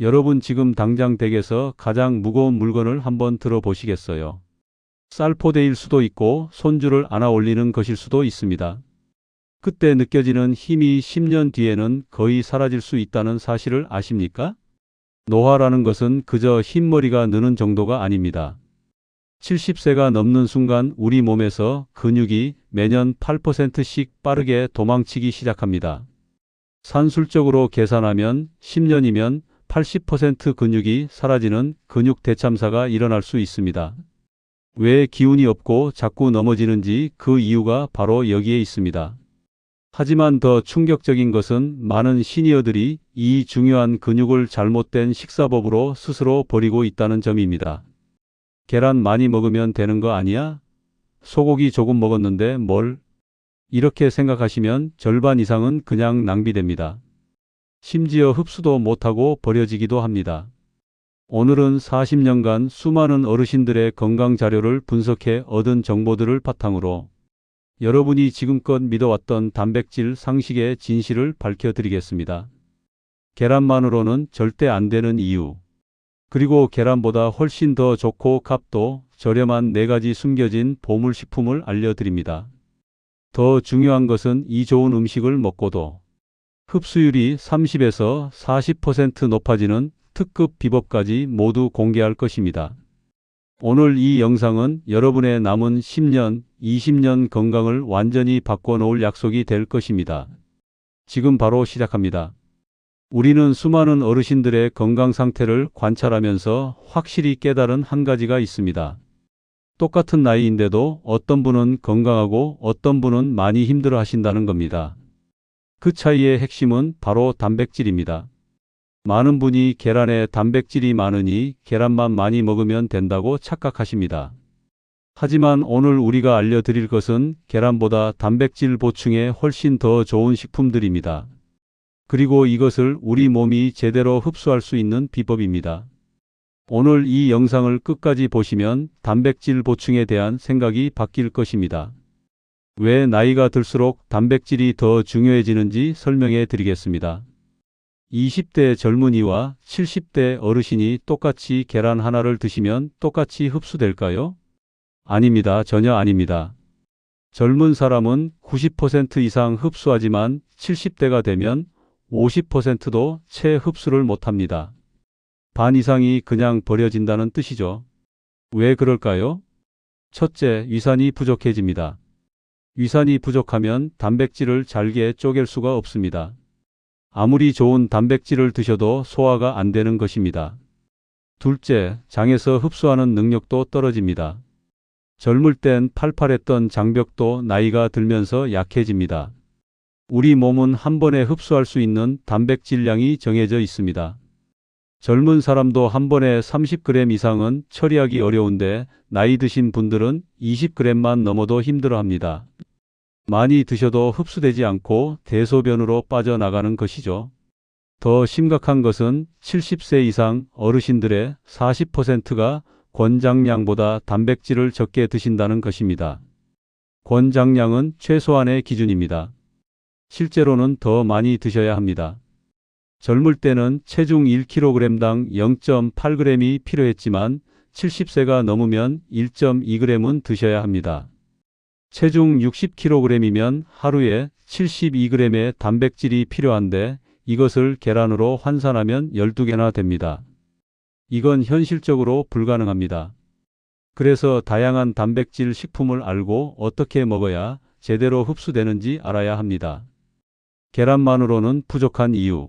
여러분 지금 당장 댁에서 가장 무거운 물건을 한번 들어보시겠어요? 쌀포대일 수도 있고 손주를 안아 올리는 것일 수도 있습니다. 그때 느껴지는 힘이 10년 뒤에는 거의 사라질 수 있다는 사실을 아십니까? 노화라는 것은 그저 흰머리가 느는 정도가 아닙니다. 70세가 넘는 순간 우리 몸에서 근육이 매년 8%씩 빠르게 도망치기 시작합니다. 산술적으로 계산하면 10년이면 80% 근육이 사라지는 근육 대참사가 일어날 수 있습니다. 왜 기운이 없고 자꾸 넘어지는지 그 이유가 바로 여기에 있습니다. 하지만 더 충격적인 것은 많은 시니어들이 이 중요한 근육을 잘못된 식사법으로 스스로 버리고 있다는 점입니다. 계란 많이 먹으면 되는 거 아니야? 소고기 조금 먹었는데 뭘? 이렇게 생각하시면 절반 이상은 그냥 낭비됩니다. 심지어 흡수도 못하고 버려지기도 합니다. 오늘은 40년간 수많은 어르신들의 건강 자료를 분석해 얻은 정보들을 바탕으로 여러분이 지금껏 믿어왔던 단백질 상식의 진실을 밝혀드리겠습니다. 계란만으로는 절대 안 되는 이유. 그리고 계란보다 훨씬 더 좋고 값도 저렴한 네 가지 숨겨진 보물식품을 알려드립니다. 더 중요한 것은 이 좋은 음식을 먹고도 흡수율이 30에서 40% 높아지는 특급 비법까지 모두 공개할 것입니다. 오늘 이 영상은 여러분의 남은 10년, 20년 건강을 완전히 바꿔놓을 약속이 될 것입니다. 지금 바로 시작합니다. 우리는 수많은 어르신들의 건강 상태를 관찰하면서 확실히 깨달은 한 가지가 있습니다. 똑같은 나이인데도 어떤 분은 건강하고 어떤 분은 많이 힘들어 하신다는 겁니다. 그 차이의 핵심은 바로 단백질입니다. 많은 분이 계란에 단백질이 많으니 계란만 많이 먹으면 된다고 착각하십니다. 하지만 오늘 우리가 알려드릴 것은 계란보다 단백질 보충에 훨씬 더 좋은 식품들입니다. 그리고 이것을 우리 몸이 제대로 흡수할 수 있는 비법입니다. 오늘 이 영상을 끝까지 보시면 단백질 보충에 대한 생각이 바뀔 것입니다. 왜 나이가 들수록 단백질이 더 중요해지는지 설명해 드리겠습니다. 20대 젊은이와 70대 어르신이 똑같이 계란 하나를 드시면 똑같이 흡수될까요? 아닙니다. 전혀 아닙니다. 젊은 사람은 90% 이상 흡수하지만 70대가 되면 50%도 채 흡수를 못합니다. 반 이상이 그냥 버려진다는 뜻이죠. 왜 그럴까요? 첫째, 위산이 부족해집니다. 위산이 부족하면 단백질을 잘게 쪼갤 수가 없습니다. 아무리 좋은 단백질을 드셔도 소화가 안 되는 것입니다. 둘째, 장에서 흡수하는 능력도 떨어집니다. 젊을 땐 팔팔했던 장벽도 나이가 들면서 약해집니다. 우리 몸은 한 번에 흡수할 수 있는 단백질량이 정해져 있습니다. 젊은 사람도 한 번에 30g 이상은 처리하기 어려운데 나이 드신 분들은 20g만 넘어도 힘들어합니다. 많이 드셔도 흡수되지 않고 대소변으로 빠져나가는 것이죠. 더 심각한 것은 70세 이상 어르신들의 40%가 권장량보다 단백질을 적게 드신다는 것입니다. 권장량은 최소한의 기준입니다. 실제로는 더 많이 드셔야 합니다. 젊을 때는 체중 1kg당 0.8g이 필요했지만 70세가 넘으면 1.2g은 드셔야 합니다. 체중 60kg이면 하루에 72g의 단백질이 필요한데 이것을 계란으로 환산하면 12개나 됩니다. 이건 현실적으로 불가능합니다. 그래서 다양한 단백질 식품을 알고 어떻게 먹어야 제대로 흡수되는지 알아야 합니다. 계란만으로는 부족한 이유.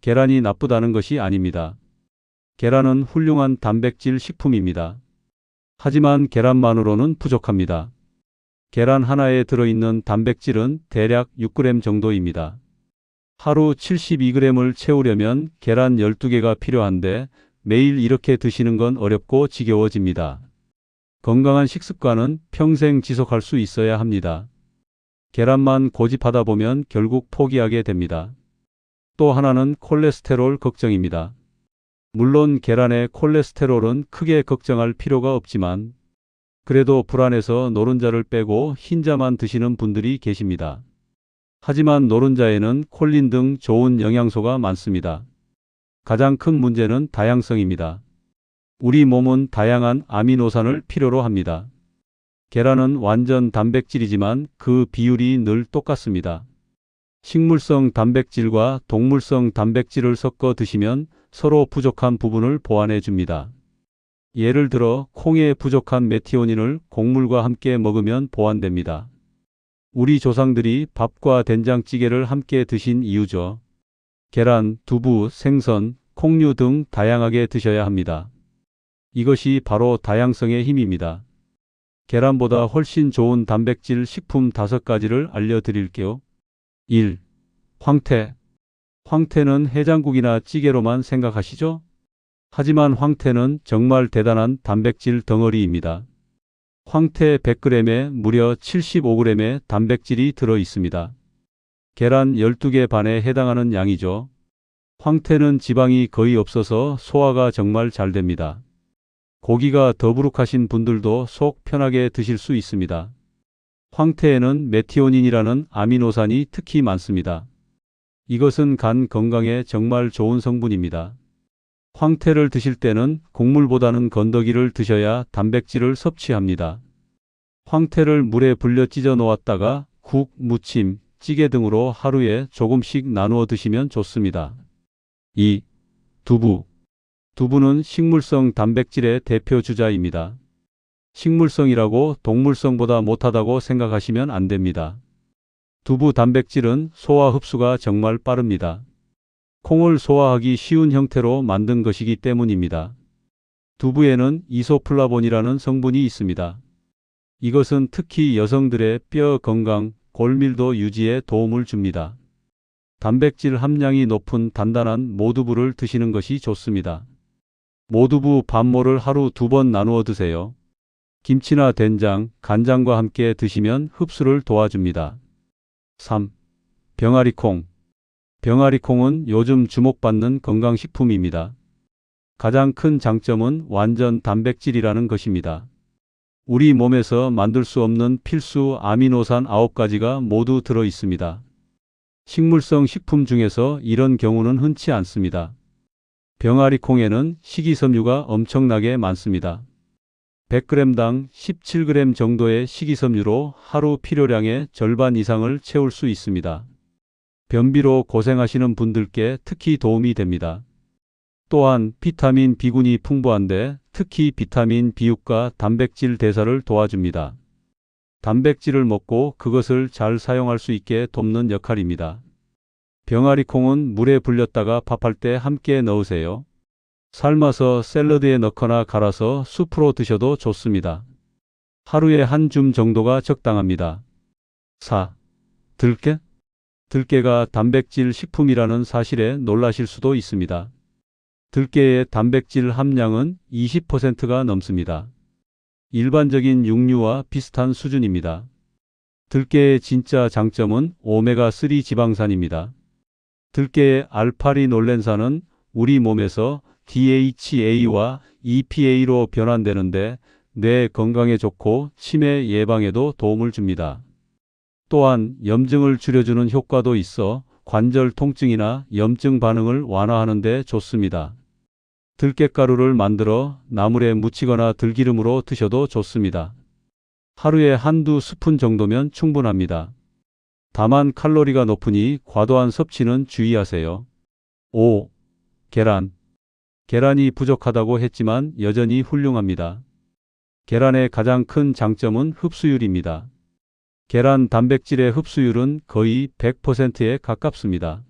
계란이 나쁘다는 것이 아닙니다. 계란은 훌륭한 단백질 식품입니다. 하지만 계란만으로는 부족합니다. 계란 하나에 들어있는 단백질은 대략 6g 정도입니다. 하루 72g을 채우려면 계란 12개가 필요한데 매일 이렇게 드시는 건 어렵고 지겨워집니다. 건강한 식습관은 평생 지속할 수 있어야 합니다. 계란만 고집하다 보면 결국 포기하게 됩니다. 또 하나는 콜레스테롤 걱정입니다. 물론 계란의 콜레스테롤은 크게 걱정할 필요가 없지만 그래도 불안해서 노른자를 빼고 흰자만 드시는 분들이 계십니다. 하지만 노른자에는 콜린 등 좋은 영양소가 많습니다. 가장 큰 문제는 다양성입니다. 우리 몸은 다양한 아미노산을 필요로 합니다. 계란은 완전 단백질이지만 그 비율이 늘 똑같습니다. 식물성 단백질과 동물성 단백질을 섞어 드시면 서로 부족한 부분을 보완해 줍니다. 예를 들어 콩에 부족한 메티오닌을 곡물과 함께 먹으면 보완됩니다. 우리 조상들이 밥과 된장찌개를 함께 드신 이유죠. 계란, 두부, 생선, 콩류 등 다양하게 드셔야 합니다. 이것이 바로 다양성의 힘입니다. 계란보다 훨씬 좋은 단백질 식품 다섯 가지를 알려드릴게요. 1. 황태. 황태는 해장국이나 찌개로만 생각하시죠? 하지만 황태는 정말 대단한 단백질 덩어리입니다. 황태 100g에 무려 75g의 단백질이 들어 있습니다. 계란 12개 반에 해당하는 양이죠. 황태는 지방이 거의 없어서 소화가 정말 잘 됩니다. 고기가 더부룩하신 분들도 속 편하게 드실 수 있습니다. 황태에는 메티오닌이라는 아미노산이 특히 많습니다. 이것은 간 건강에 정말 좋은 성분입니다. 황태를 드실 때는 곡물보다는 건더기를 드셔야 단백질을 섭취합니다. 황태를 물에 불려 찢어 놓았다가 국, 무침, 찌개 등으로 하루에 조금씩 나누어 드시면 좋습니다. 2. 두부. 두부는 식물성 단백질의 대표 주자입니다. 식물성이라고 동물성보다 못하다고 생각하시면 안 됩니다. 두부 단백질은 소화 흡수가 정말 빠릅니다. 콩을 소화하기 쉬운 형태로 만든 것이기 때문입니다. 두부에는 이소플라본이라는 성분이 있습니다. 이것은 특히 여성들의 뼈 건강, 골밀도 유지에 도움을 줍니다. 단백질 함량이 높은 단단한 모두부를 드시는 것이 좋습니다. 모두부 반모를 하루 두 번 나누어 드세요. 김치나 된장, 간장과 함께 드시면 흡수를 도와줍니다. 3. 병아리콩. 병아리콩은 요즘 주목받는 건강식품입니다. 가장 큰 장점은 완전 단백질이라는 것입니다. 우리 몸에서 만들 수 없는 필수 아미노산 9가지가 모두 들어 있습니다. 식물성 식품 중에서 이런 경우는 흔치 않습니다. 병아리 콩에는 식이섬유가 엄청나게 많습니다. 100g당 17g 정도의 식이섬유로 하루 필요량의 절반 이상을 채울 수 있습니다. 변비로 고생하시는 분들께 특히 도움이 됩니다. 또한 비타민 B군이 풍부한데 특히 비타민 B6과 단백질 대사를 도와줍니다. 단백질을 먹고 그것을 잘 사용할 수 있게 돕는 역할입니다. 병아리 콩은 물에 불렸다가 밥할 때 함께 넣으세요. 삶아서 샐러드에 넣거나 갈아서 수프로 드셔도 좋습니다. 하루에 한 줌 정도가 적당합니다. 4. 들깨? 들깨가 단백질 식품이라는 사실에 놀라실 수도 있습니다. 들깨의 단백질 함량은 20%가 넘습니다. 일반적인 육류와 비슷한 수준입니다. 들깨의 진짜 장점은 오메가3 지방산입니다. 들깨의 알파리놀렌산은 우리 몸에서 DHA와 EPA로 변환되는데 뇌 건강에 좋고 치매 예방에도 도움을 줍니다. 또한 염증을 줄여주는 효과도 있어 관절 통증이나 염증 반응을 완화하는 데 좋습니다. 들깨가루를 만들어 나물에 묻히거나 들기름으로 드셔도 좋습니다. 하루에 한두 스푼 정도면 충분합니다. 다만 칼로리가 높으니 과도한 섭취는 주의하세요. 5. 계란. 계란이 부족하다고 했지만 여전히 훌륭합니다. 계란의 가장 큰 장점은 흡수율입니다. 계란 단백질의 흡수율은 거의 100%에 가깝습니다.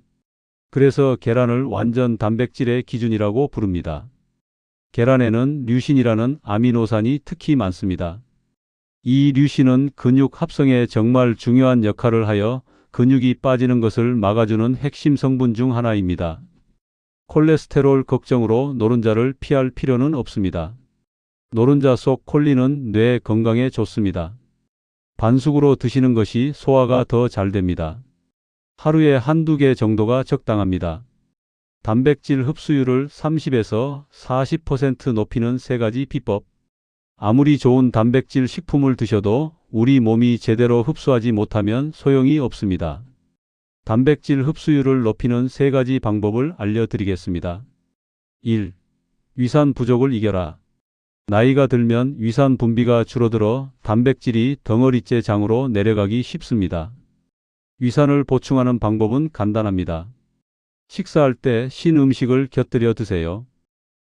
그래서 계란을 완전 단백질의 기준이라고 부릅니다. 계란에는 류신이라는 아미노산이 특히 많습니다. 이 류신은 근육 합성에 정말 중요한 역할을 하여 근육이 빠지는 것을 막아주는 핵심 성분 중 하나입니다. 콜레스테롤 걱정으로 노른자를 피할 필요는 없습니다. 노른자 속 콜린은 뇌 건강에 좋습니다. 반숙으로 드시는 것이 소화가 더 잘 됩니다. 하루에 한두 개 정도가 적당합니다. 단백질 흡수율을 30에서 40% 높이는 세 가지 비법. 아무리 좋은 단백질 식품을 드셔도 우리 몸이 제대로 흡수하지 못하면 소용이 없습니다. 단백질 흡수율을 높이는 세 가지 방법을 알려드리겠습니다. 1. 위산 부족을 이겨라. 나이가 들면 위산 분비가 줄어들어 단백질이 덩어리째 장으로 내려가기 쉽습니다. 위산을 보충하는 방법은 간단합니다. 식사할 때 신 음식을 곁들여 드세요.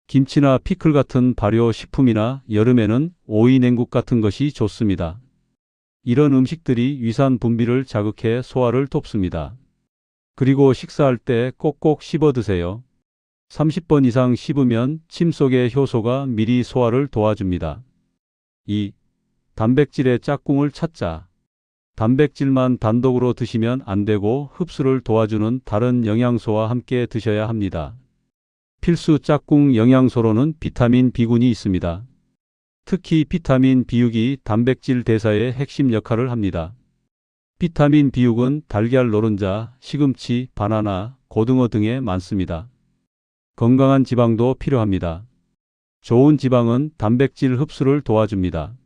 김치나 피클 같은 발효 식품이나 여름에는 오이 냉국 같은 것이 좋습니다. 이런 음식들이 위산 분비를 자극해 소화를 돕습니다. 그리고 식사할 때 꼭꼭 씹어 드세요. 30번 이상 씹으면 침 속의 효소가 미리 소화를 도와줍니다. 2. 단백질의 짝꿍을 찾자. 단백질만 단독으로 드시면 안 되고 흡수를 도와주는 다른 영양소와 함께 드셔야 합니다. 필수 짝꿍 영양소로는 비타민 B군이 있습니다. 특히 비타민 B6이 단백질 대사의 핵심 역할을 합니다. 비타민 B6은 달걀 노른자, 시금치, 바나나, 고등어 등에 많습니다. 건강한 지방도 필요합니다. 좋은 지방은 단백질 흡수를 도와줍니다.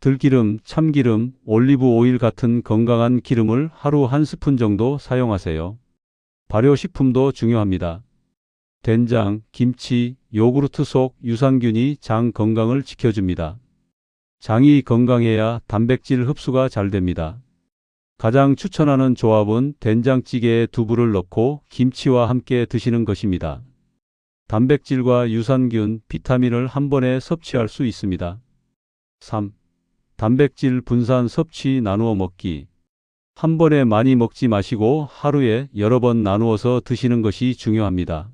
들기름, 참기름, 올리브 오일 같은 건강한 기름을 하루 한 스푼 정도 사용하세요. 발효식품도 중요합니다. 된장, 김치, 요구르트 속 유산균이 장 건강을 지켜줍니다. 장이 건강해야 단백질 흡수가 잘 됩니다. 가장 추천하는 조합은 된장찌개에 두부를 넣고 김치와 함께 드시는 것입니다. 단백질과 유산균, 비타민을 한 번에 섭취할 수 있습니다. 3. 단백질 분산 섭취 나누어 먹기. 한 번에 많이 먹지 마시고 하루에 여러 번 나누어서 드시는 것이 중요합니다.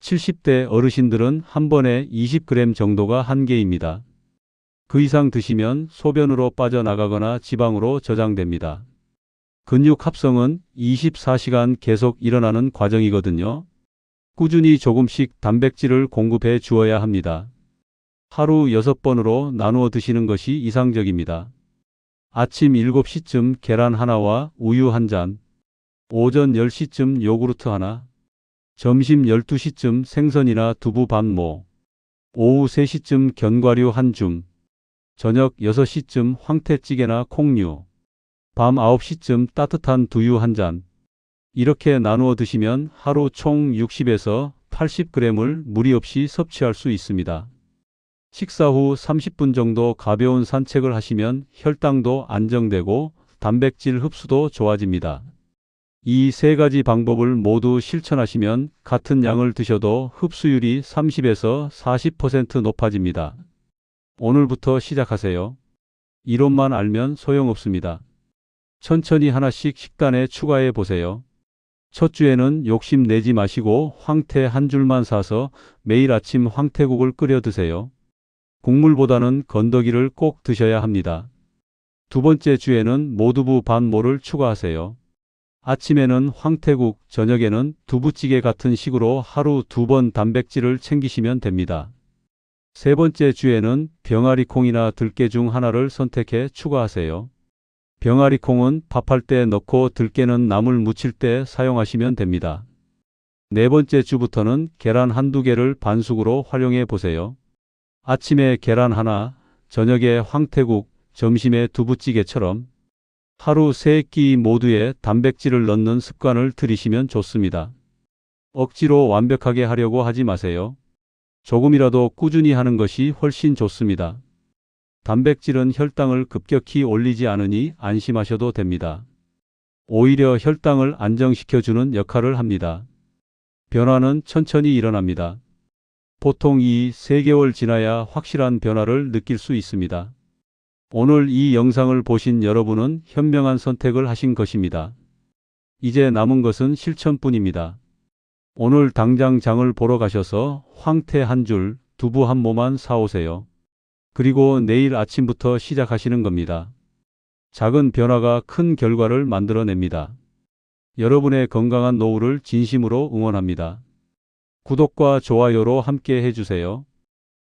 70대 어르신들은 한 번에 20g 정도가 한계입니다. 그 이상 드시면 소변으로 빠져나가거나 지방으로 저장됩니다. 근육 합성은 24시간 계속 일어나는 과정이거든요. 꾸준히 조금씩 단백질을 공급해 주어야 합니다. 하루 6번으로 나누어 드시는 것이 이상적입니다. 아침 7시쯤 계란 하나와 우유 한 잔, 오전 10시쯤 요구르트 하나, 점심 12시쯤 생선이나 두부 반모, 오후 3시쯤 견과류 한 줌, 저녁 6시쯤 황태찌개나 콩류, 밤 9시쯤 따뜻한 두유 한 잔. 이렇게 나누어 드시면 하루 총 60에서 80g을 무리 없이 섭취할 수 있습니다. 식사 후 30분 정도 가벼운 산책을 하시면 혈당도 안정되고 단백질 흡수도 좋아집니다. 이 세 가지 방법을 모두 실천하시면 같은 양을 드셔도 흡수율이 30에서 40% 높아집니다. 오늘부터 시작하세요. 이론만 알면 소용없습니다. 천천히 하나씩 식단에 추가해 보세요. 첫 주에는 욕심 내지 마시고 황태 한 줄만 사서 매일 아침 황태국을 끓여 드세요. 국물보다는 건더기를 꼭 드셔야 합니다. 두 번째 주에는 모두부 반모를 추가하세요. 아침에는 황태국, 저녁에는 두부찌개 같은 식으로 하루 두 번 단백질을 챙기시면 됩니다. 세 번째 주에는 병아리 콩이나 들깨 중 하나를 선택해 추가하세요. 병아리 콩은 밥할 때 넣고 들깨는 나물 무칠 때 사용하시면 됩니다. 네 번째 주부터는 계란 한두 개를 반숙으로 활용해 보세요. 아침에 계란 하나, 저녁에 황태국, 점심에 두부찌개처럼 하루 세 끼 모두에 단백질을 넣는 습관을 들이시면 좋습니다. 억지로 완벽하게 하려고 하지 마세요. 조금이라도 꾸준히 하는 것이 훨씬 좋습니다. 단백질은 혈당을 급격히 올리지 않으니 안심하셔도 됩니다. 오히려 혈당을 안정시켜주는 역할을 합니다. 변화는 천천히 일어납니다. 보통 2, 3개월 지나야 확실한 변화를 느낄 수 있습니다. 오늘 이 영상을 보신 여러분은 현명한 선택을 하신 것입니다. 이제 남은 것은 실천뿐입니다. 오늘 당장 장을 보러 가셔서 황태 한 줄, 두부 한 모만 사오세요. 그리고 내일 아침부터 시작하시는 겁니다. 작은 변화가 큰 결과를 만들어냅니다. 여러분의 건강한 노후를 진심으로 응원합니다. 구독과 좋아요로 함께 해주세요.